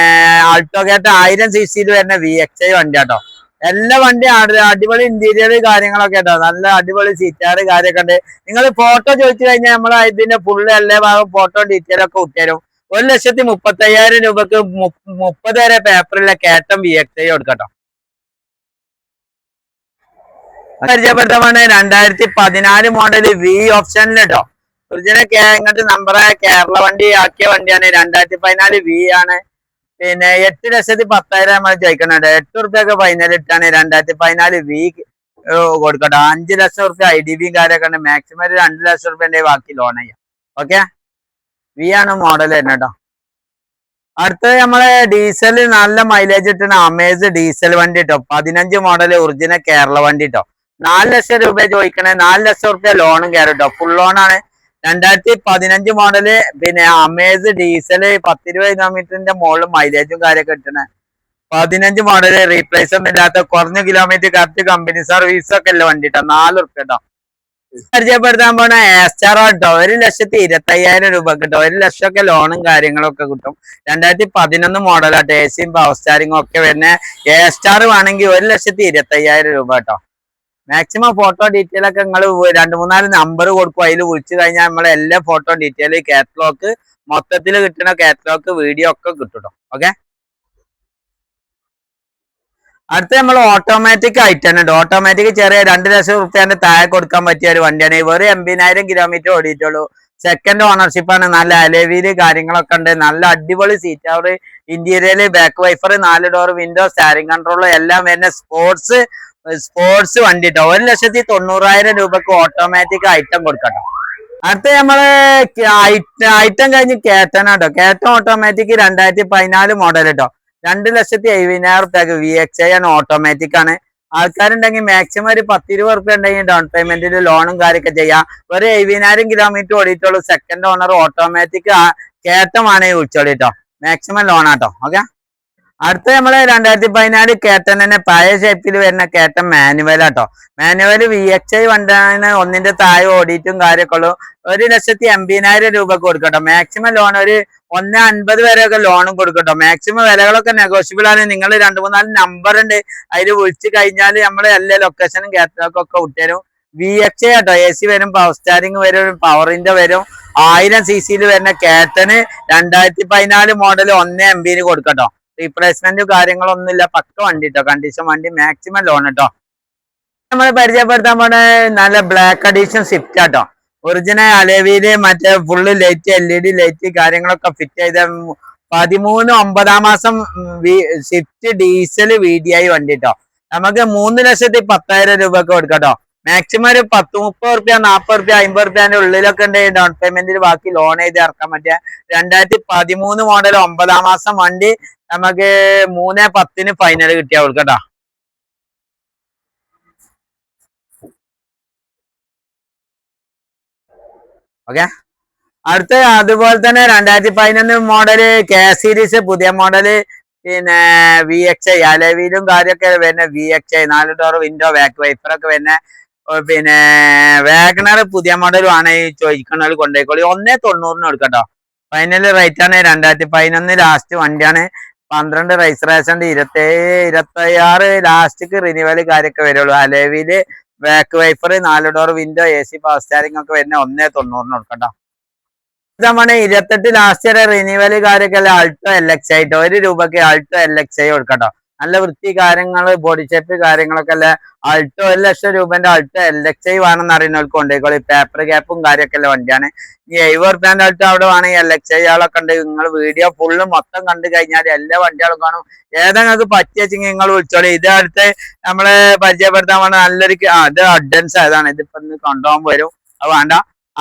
ആൾട്ടോ കേട്ട ആയിരം സി സിയിൽ വരുന്ന വി എക്സ് ഐ വണ്ടി കേട്ടോ എല്ലാ വണ്ടി അടിപൊളി ഇന്റീരിയർ കാര്യങ്ങളൊക്കെ ഉണ്ടോ നല്ല അടിപൊളി സീറ്റാറ് കാര്യമൊക്കെ ഉണ്ട്. നിങ്ങൾ ഫോട്ടോ ചോദിച്ചു കഴിഞ്ഞാൽ നമ്മൾ ഇതിന്റെ ഫുള്ള് എല്ലാ ഭാഗം ഫോട്ടോ ഡീറ്റെയിൽ ഒക്കെ വിട്ടുതരും ഒരു ലക്ഷത്തി മുപ്പത്തി അയ്യായിരം രൂപക്ക് മുപ്പത് വരെ പേപ്പറിലെ കേട്ടം വി എക്സ് ഐ കൊടുക്കട്ടോ. പരിചയപ്പെടുത്താൻ രണ്ടായിരത്തി പതിനാല് മോഡൽ വി ഓപ്ഷനിൽ കേട്ടോ ഒറിജിനൽ ഇങ്ങോട്ട് നമ്പറായ കേരള വണ്ടി ആക്കിയ വണ്ടിയാണ്. രണ്ടായിരത്തി പതിനാല് വി ആണ്. പിന്നെ എട്ട് ലക്ഷത്തി പത്തായിരം നമ്മൾ ചോദിക്കുന്നുണ്ട്. എട്ട് റുപ്യൊക്കെ ഫൈനൽ ഇട്ടാണ് രണ്ടായിരത്തി പതിനാല് വി കൊടുക്കട്ടോ. അഞ്ച് ലക്ഷം റുപ്യ ഐ ഡി ബിയും കാര്യമൊക്കെ ഉണ്ട്. മാക്സിമം ഒരു രണ്ട് ലക്ഷം റുപ്യന്റെ ബാക്കി ലോൺ ചെയ്യാം. ഓക്കെ വി ആണ് മോഡൽ തന്നെ കേട്ടോ അടുത്തത് നമ്മളെ ഡീസൽ നല്ല മൈലേജ് കിട്ടുന്ന അമേസ് ഡീസൽ വണ്ടി കേട്ടോ പതിനഞ്ച് മോഡൽ ഒറിജിനൽ കേരള വണ്ടി കേട്ടോ നാല് ലക്ഷം രൂപ ചോദിക്കണേ. നാല് ലക്ഷം റുപ്യ ലോണും കയറും കേട്ടോ ഫുൾ ലോണാണ് രണ്ടായിരത്തി പതിനഞ്ച് മോഡൽ പിന്നെ അമേസ് ഡീസൽ പത്തിരുപത് കിലോമീറ്ററിന്റെ മുകളിൽ മൈലേജും കാര്യമൊക്കെ കിട്ടണേ. പതിനഞ്ച് മോഡൽ റീപ്ലേസ് ഒന്നും ഇല്ലാത്ത കുറഞ്ഞ കിലോമീറ്റർ കറക്റ്റ് കമ്പനി സർവീസ് ഒക്കെ അല്ലേ വണ്ടി കേട്ടോ നാല് റുപ്യ കേട്ടോ പരിചയപ്പെടുത്താൻ പോണ ഏസ്റ്റാർ കേട്ടോ ഒരു ലക്ഷത്തി ഇരുപത്തി അയ്യായിരം രൂപ കിട്ടും. ഒരു ലക്ഷമൊക്കെ ലോണും കാര്യങ്ങളൊക്കെ കിട്ടും. രണ്ടായിരത്തി പതിനൊന്ന് മോഡലാട്ടോ എ സിയും പവർ സ്റ്റാറിങ്ങും ഒക്കെ വരുന്ന. എ സ്റ്റാർ വേണമെങ്കിൽ ഒരു ലക്ഷത്തി ഇരുപത്തി അയ്യായിരം രൂപ കേട്ടോ മാക്സിമം ഫോട്ടോ ഡീറ്റെയിൽ ഒക്കെ നിങ്ങൾ രണ്ട് മൂന്നാൽ നമ്പർ കൊടുക്കും. അതിൽ വിളിച്ചു കഴിഞ്ഞാൽ നമ്മളെ എല്ലാ ഫോട്ടോ ഡീറ്റെയിൽ കാറ്റലോഗ് മൊത്തത്തിൽ കിട്ടണ കാറ്റലോഗ് വീഡിയോ ഒക്കെ കിട്ടും ഓക്കെ അടുത്ത നമ്മൾ ഓട്ടോമാറ്റിക് ആയിട്ടാണ് ഉണ്ട്. ഓട്ടോമാറ്റിക് ചെറിയ രണ്ട് ലക്ഷം റുപ്യാന്റെ താഴെ കൊടുക്കാൻ പറ്റിയ ഒരു വണ്ടിയാണ്. വെറും എൺപതിനായിരം കിലോമീറ്റർ ഓടിയിട്ടുള്ളൂ. സെക്കൻഡ് ഓണർഷിപ്പാണ് നല്ല അലവിൽ കാര്യങ്ങളൊക്കെ ഉണ്ട്. നല്ല അടിപൊളി സീറ്റ് അവർ ഇന്റീരിയൽ ബാക്ക് വൈഫർ നാല് ഡോർ വിൻഡോ സ്റ്റാരിങ് കൺട്രോൾ എല്ലാം വരുന്ന സ്പോർട്സ് സ്പോർട്സ് വണ്ടി കേട്ടോ ഒരു ലക്ഷത്തി തൊണ്ണൂറായിരം രൂപക്ക് ഓട്ടോമാറ്റിക് ഐറ്റം കൊടുക്കട്ടോ. അടുത്ത നമ്മൾ ഐറ്റം കഴിഞ്ഞ് കേട്ടന കേട്ടോ കേട്ടൻ ഓട്ടോമാറ്റിക് രണ്ടായിരത്തി പതിനാല് മോഡൽ കേട്ടോ രണ്ട് ലക്ഷത്തി എഴുപതിനായിരം റുപ്യക്ക് വി എക്സ് ഐ ആണ് ഓട്ടോമാറ്റിക് ആണ്. ആൾക്കാരുണ്ടെങ്കിൽ മാക്സിമം ഒരു പത്തിരുപത് റുപ്യ ഉണ്ടെങ്കിൽ ഡൗൺ പേയ്മെന്റിൽ ലോണും കാര്യമൊക്കെ ചെയ്യാം. ഒരു എഴുപതിനായിരം കിലോമീറ്റർ ഓടിയിട്ടുള്ളൂ. സെക്കൻഡ് ഓണർ ഓട്ടോമാറ്റിക് കേട്ടമാണ് വിളിച്ചോളി കേട്ടോ മാക്സിമം ലോണാട്ടോ ഓക്കെ അടുത്ത നമ്മൾ രണ്ടായിരത്തി പതിനാല് കേട്ടൻ തന്നെ പഴയ ഷേപ്പിൽ വരുന്ന കേട്ടൻ മാനുവൽ ആട്ടോ. മാനുവൽ വി എക്സ് ഐ വണ്ടാണ് ഒന്നിന്റെ താഴെ ഓടിയിട്ടും കാര്യമൊക്കെ ഉള്ളൂ. ഒരു ലക്ഷത്തി എൺപതിനായിരം രൂപ കൊടുക്കട്ടോ. മാക്സിമം ലോൺ ഒരു ഒന്ന് അൻപത് വരെയൊക്കെ ലോണും കൊടുക്കട്ടോ. മാക്സിമം വിലകളൊക്കെ നെഗോഷ്യബിൾ ആണ്. നിങ്ങൾ രണ്ട് മൂന്നാൽ നമ്പർ ഉണ്ട്. അതിൽ വിളിച്ചു കഴിഞ്ഞാൽ നമ്മൾ എല്ലാ ലൊക്കേഷനും ഒക്കെ വിട്ടുതരും. വി എക്സ് ഐ ആട്ടോ. എ സി വരും പവർ സ്റ്റാരിങ് വരും പവറിന്റെ വരും. ആയിരം സി സിയിൽ വരുന്ന കേട്ടന് രണ്ടായിരത്തി പതിനാല് മോഡൽ ഒന്ന് എം ബിന് കൊടുക്കട്ടോ. റീപ്ലേസ്മെന്റ് കാര്യങ്ങളൊന്നും ഇല്ല പക്ക വണ്ടി കേട്ടോ കണ്ടീഷൻ വണ്ടി മാക്സിമം ലോൺ കേട്ടോ നമ്മൾ പരിചയപ്പെടുത്താൻ പോണ നല്ല ബ്ലാക്ക് അഡീഷൻ സ്വിഫ്റ്റ് ആട്ടോ. ഒറിജിനൽ അലവിയിൽ മറ്റേ full light L E D light കാര്യങ്ങളൊക്കെ ഫിറ്റ് ചെയ്ത പതിമൂന്ന് ഒമ്പതാം മാസം Swift diesel V D I വണ്ടി കേട്ടോ നമുക്ക് മൂന്ന് ലക്ഷത്തി പത്തായിരം രൂപയൊക്കെ കൊടുക്കട്ടോ. മാക്സിമം ഒരു പത്ത് മുപ്പത് റുപ്യ നാപ്പത് റുപ്യ അമ്പത് റുപ്യന്റെ ഉള്ളിലൊക്കെ ഉണ്ട്. ഡൗൺ പേയ്മെന്റിൽ ബാക്കി ലോൺ ചെയ്ത് ഇറക്കാൻ പറ്റിയ രണ്ടായിരത്തി പതിമൂന്ന് മോഡൽ ഒമ്പതാം മാസം വണ്ടി നമുക്ക് മൂന്ന് പത്തിന് ഫൈനൽ കിട്ടിയ കൊടുക്കട്ടോ ഓക്കെ അടുത്ത അതുപോലെ തന്നെ രണ്ടായിരത്തി പതിനൊന്ന് മോഡൽ കെ സീരീസ് പുതിയ മോഡൽ പിന്നെ വി എക്സ് ഐ അലവിയിലും കാര്യമൊക്കെ വരുന്ന വി എക്സ് ഐ നാല് ഡോർ വിൻഡോ ബാക്ക് വൈപ്പറൊക്കെ വരുന്ന പിന്നെ വാഗണർ പുതിയ മോഡലും ആണ് ഈ ചോദിക്കണ കൊണ്ടുപോയിക്കോളി. ഒന്നേ തൊണ്ണൂറിന് കൊടുക്കട്ടോ ഫൈനൽ റേറ്റ് ആണ് രണ്ടായിരത്തി പതിനൊന്ന് ലാസ്റ്റ് വണ്ടിയാണ്. പന്ത്രണ്ട് രജിസ്ട്രേഷൻ ഇരുപത്തേഴ് ഇരുപത്തി ആറ് ലാസ്റ്റ്ക്ക് റിന്യൂവൽ കാര്യമൊക്കെ വരുള്ളൂ. അലവിൽ ബാക്ക് വൈപ്പർ നാല് door window A C power steering ഒക്കെ വരുന്ന ഒന്നേ തൊണ്ണൂറിന് കൊടുക്കട്ടോ. നമ്മുടെ ഇരുപത്തെട്ട് ലാസ്റ്റ് വരെ റിന്യൂവൽ കാര്യമൊക്കെ അല്ല അൾട്ടോ എൽ എക്സ് ആയിട്ടോ ഒരു രൂപക്ക് അൾട്ടോ എൽ എക്സ് ഐ കൊടുക്കട്ടോ. നല്ല വൃത്തി കാര്യങ്ങൾ ബോഡി ഷേപ്പ് കാര്യങ്ങളൊക്കെ അല്ല? അൾട്ടോ ഒരു ലക്ഷം രൂപന്റെ അൾട്ടോ എൽ എക്സ് ഐ വേണമെന്ന് അറിയുന്നവർക്ക് കൊണ്ടുപോയിക്കോളി പേപ്പർ ഗ്യാപ്പും കാര്യമൊക്കെ ഉള്ള വണ്ടിയാണ്. ഈ എഴുപത് റുപ്യാന്റെ അൾട്ടോ അവിടെ വേണമെങ്കിൽ എൽ എക്സ് ഐ ആളൊക്കെ ഉണ്ട്. നിങ്ങൾ വീഡിയോ ഫുള്ള് മൊത്തം കണ്ടു കഴിഞ്ഞാൽ എല്ലാ വണ്ടികളും കാണും. ഏതെങ്കിലും പറ്റിയെങ്കിൽ നിങ്ങൾ വിളിച്ചോളൂ. ഇത് അടുത്ത് നമ്മൾ പരിചയപ്പെടുത്താൻ വേണ്ട നല്ലൊരു അത് അഡ്വൻസ് ആയതാണ്. ഇതിപ്പോ കൊണ്ടുപോകാൻ വരും. അത് വേണ്ട.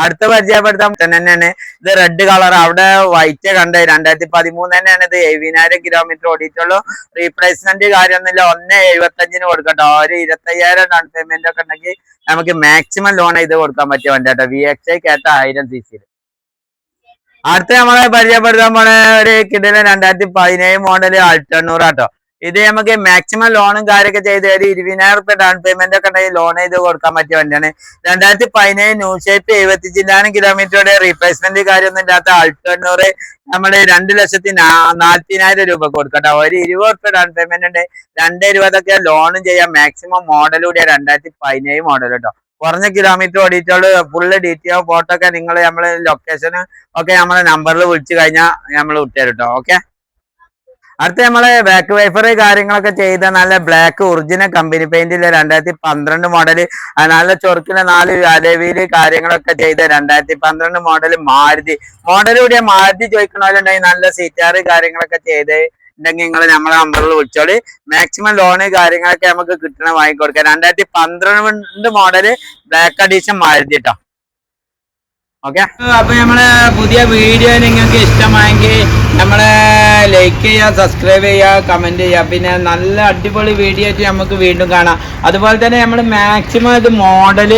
അടുത്ത പരിചയപ്പെടുത്താൻ തന്നെയാണ്. ഇത് റെഡ് കളർ അവിടെ വൈറ്റ് കണ്ട് രണ്ടായിരത്തി പതിമൂന്ന് തന്നെയാണ് ഇത് എഴുപതിനായിരം കിലോമീറ്റർ ഓടിയിട്ടുള്ളൂ. റീപ്ലേസ്മെന്റ് കാര്യമൊന്നുമില്ല. ഒന്ന് എഴുപത്തഞ്ചിന് കൊടുക്കട്ടോ. ഒരു ഇരുപത്തയ്യായിരം ഡൗൺ പേയ്മെന്റ് ഒക്കെ ഉണ്ടെങ്കിൽ നമുക്ക് മാക്സിമം ലോൺ ഇത് കൊടുക്കാൻ പറ്റിയ വണ്ടി കേട്ടോ വി എക്സ് ഐ കേട്ട ആയിരം സി സി അടുത്ത നമ്മളെ പരിചയപ്പെടുത്താൻ പോണ ഒരു കിടിലൻ രണ്ടായിരത്തി പതിനേഴ് മോഡൽ അൾട്ടണ്ണൂറ് കേട്ടോ ഇത് നമുക്ക് മാക്സിമം ലോണും കാര്യമൊക്കെ ചെയ്ത് ഒരു ഇരുപതിനായിരം റുപ്യ ഡൗൺ പേയ്മെന്റ് ഒക്കെ ഉണ്ടെങ്കിൽ ലോൺ ചെയ്ത് കൊടുക്കാൻ പറ്റിയ വണ്ടിയാണ്. രണ്ടായിരത്തി പതിനേഴ് ന്യൂ ഷേപ്പ് എഴുപത്തി ജില്ലാനും കിലോമീറ്ററുടെ റീപ്ലേസ്മെന്റ് കാര്യമൊന്നും ഇല്ലാത്ത അൾട്ടണ്ണൂറ് നമ്മൾ രണ്ട് ലക്ഷത്തി നാൽപ്പതിനായിരം രൂപ കൊടുക്കട്ടോ. ഒരു ഇരുപത് റുപ്യ ഡൗൺ പേയ്മെന്റ് ഉണ്ട്. രണ്ട് ഇരുപതൊക്കെ ലോണും ചെയ്യാം. മാക്സിമം മോഡൽ കൂടിയ രണ്ടായിരത്തി പതിനേഴ് മോഡൽ കേട്ടോ കുറഞ്ഞ കിലോമീറ്റർ ഓടിയിട്ടുള്ളൂ. ഫുള്ള് ഡീറ്റെയിൽ ഫോട്ടോ ഒക്കെ നിങ്ങൾ നമ്മളെ ലൊക്കേഷൻ ഒക്കെ നമ്മളെ നമ്പറിൽ വിളിച്ചു കഴിഞ്ഞാൽ നമ്മൾ വിട്ടുതരും ഓക്കെ അടുത്ത നമ്മൾ ബാക്ക് വൈഫർ കാര്യങ്ങളൊക്കെ ചെയ്ത നല്ല ബ്ലാക്ക് ഒറിജിനൽ കമ്പനി പെയിന്റിലെ രണ്ടായിരത്തി പന്ത്രണ്ട് മോഡൽ നല്ല ചൊറുക്കിന് നാല് അലവിൽ കാര്യങ്ങളൊക്കെ ചെയ്ത രണ്ടായിരത്തി പന്ത്രണ്ട് മോഡൽ മാരുതി. മോഡൽ കൂടിയ മാരുതി ചോദിക്കണവരുണ്ടെങ്കിൽ നല്ല സീറ്റാറ് കാര്യങ്ങളൊക്കെ ചെയ്ത് ഉണ്ടെങ്കിൽ നിങ്ങൾ നമ്മളെ നമ്പറിൽ വിളിച്ചോളി. മാക്സിമം ലോണ് കാര്യങ്ങളൊക്കെ നമുക്ക് കിട്ടണ വാങ്ങിക്കൊടുക്കാം രണ്ടായിരത്തി പന്ത്രണ്ട് മോഡൽ ബ്ലാക്ക് അഡീഷൻ മാരുതി കേട്ടോ ഓക്കെ അപ്പൊ നമ്മളെ പുതിയ വീഡിയോ നിങ്ങൾക്ക് ഇഷ്ടമായെങ്കിൽ നമ്മളെ ലൈക്ക് ചെയ്യുക സബ്സ്ക്രൈബ് ചെയ്യുക കമന്റ് ചെയ്യുക. പിന്നെ നല്ല അടിപൊളി വീഡിയോ ആയിട്ട് നമുക്ക് വീണ്ടും കാണാം. അതുപോലെ തന്നെ നമ്മൾ മാക്സിമം ഇത് മോഡൽ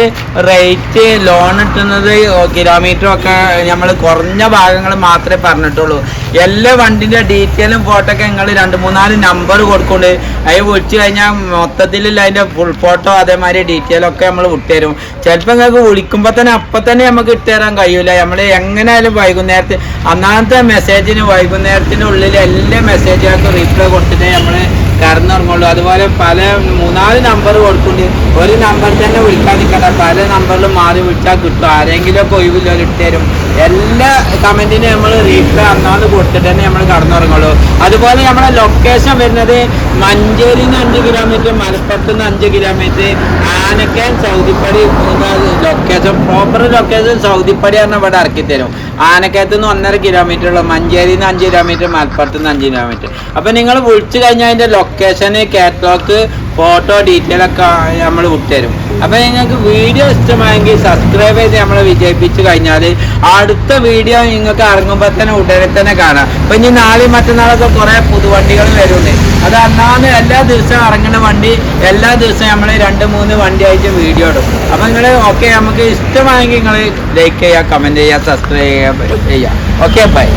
റേറ്റ് ലോൺ കിട്ടുന്നത് കിലോമീറ്ററും ഒക്കെ നമ്മൾ കുറഞ്ഞ ഭാഗങ്ങൾ മാത്രമേ പറഞ്ഞിട്ടുള്ളൂ. എല്ലാ വണ്ടിന്റെ ഡീറ്റെയിലും ഫോട്ടോ ഒക്കെ നിങ്ങൾ രണ്ട് മൂന്നാൽ നമ്പർ കൊടുക്കുന്നുണ്ട്. അതിൽ വിളിച്ചു കഴിഞ്ഞാൽ മൊത്തത്തിൽ അതിന്റെ ഫുൾ ഫോട്ടോ അതേമാതിരി ഡീറ്റെയിൽ ഒക്കെ നമ്മൾ വിട്ടുതരും. ചിലപ്പോൾ നിങ്ങൾക്ക് വിളിക്കുമ്പോൾ തന്നെ അപ്പം തന്നെ നമുക്ക് ഇട്ടുതരാൻ കഴിയില്ല നമ്മൾ എങ്ങനെയായാലും വൈകുന്നേരത്തെ അന്നാമത്തെ മെസ്സേജിന് വൈകുന്നേരത്തിന്റെ ഉള്ളിൽ എല്ലാ മെസ്സേജുകൾക്കും റീപ്ലൈ കൊടുത്തിട്ടേ നമ്മൾ കടന്നുറങ്ങുള്ളൂ. അതുപോലെ പല മൂന്നാൽ നമ്പർ കൊടുക്കുന്നുണ്ട്. ഒരു നമ്പർ തന്നെ വിളിക്കാൻ നിൽക്കണ്ട. പല നമ്പറിലും മാറി വിളിച്ചാൽ കിട്ടും. ആരെങ്കിലും ഒക്കെ ഒഴിവില്ല ഇട്ടുതരും എല്ലാ കമന്റിനും നമ്മൾ റീപ്ലൈ അന്നാന്ന് കൊടുത്തിട്ട് തന്നെ നമ്മൾ കടന്നുറങ്ങുള്ളൂ. അതുപോലെ നമ്മുടെ ലൊക്കേഷൻ വരുന്നത് മഞ്ചേരിയിൽ നിന്ന് അഞ്ച് കിലോമീറ്റർ മലപ്പുറത്ത് നിന്ന് അഞ്ച് kilometre ആനക്കാൻ Saudippadi location proper location Saudippadi പറഞ്ഞ ഇവിടെ ഇറക്കി തരും. ആനക്കയത്ത് നിന്ന് ഒന്നര കിലോമീറ്റർ ഉള്ളു മഞ്ചേരി നിന്ന് അഞ്ച് കിലോമീറ്റർ മലപ്പുറത്ത് നിന്ന് അഞ്ച് കിലോമീറ്റർ അപ്പൊ നിങ്ങൾ വിളിച്ചു കഴിഞ്ഞാൽ അതിന്റെ ലൊക്കേഷൻ കാറ്റലോഗ് ഫോട്ടോ ഡീറ്റെയിൽ ഒക്കെ നമ്മൾ വിട്ടുതരും. അപ്പൊ നിങ്ങൾക്ക് വീഡിയോ ഇഷ്ടമായെങ്കിൽ സബ്സ്ക്രൈബ് ചെയ്ത് നമ്മൾ വിജയിപ്പിച്ചു കഴിഞ്ഞാൽ അടുത്ത വീഡിയോ നിങ്ങൾക്ക് ഇറങ്ങുമ്പോൾ തന്നെ ഉടനെ തന്നെ കാണാം. അപ്പൊ ഇനി നാളെയും മറ്റന്നാളൊക്കെ കുറെ പുതുവണ്ടികൾ വരുന്നുണ്ട്. അത് അന്നാന്ന് എല്ലാ ദിവസവും ഇറങ്ങുന്ന വണ്ടി എല്ലാ ദിവസവും നമ്മൾ രണ്ട് മൂന്ന് വണ്ടി ആയിട്ട് വീഡിയോ ഇടും. അപ്പൊ നിങ്ങൾ ഓക്കെ നമുക്ക് ഇഷ്ടമായെങ്കിൽ നിങ്ങൾ ലൈക്ക് ചെയ്യുക കമന്റ് ചെയ്യുക സബ്സ്ക്രൈബ് ചെയ്യുക. Okay bye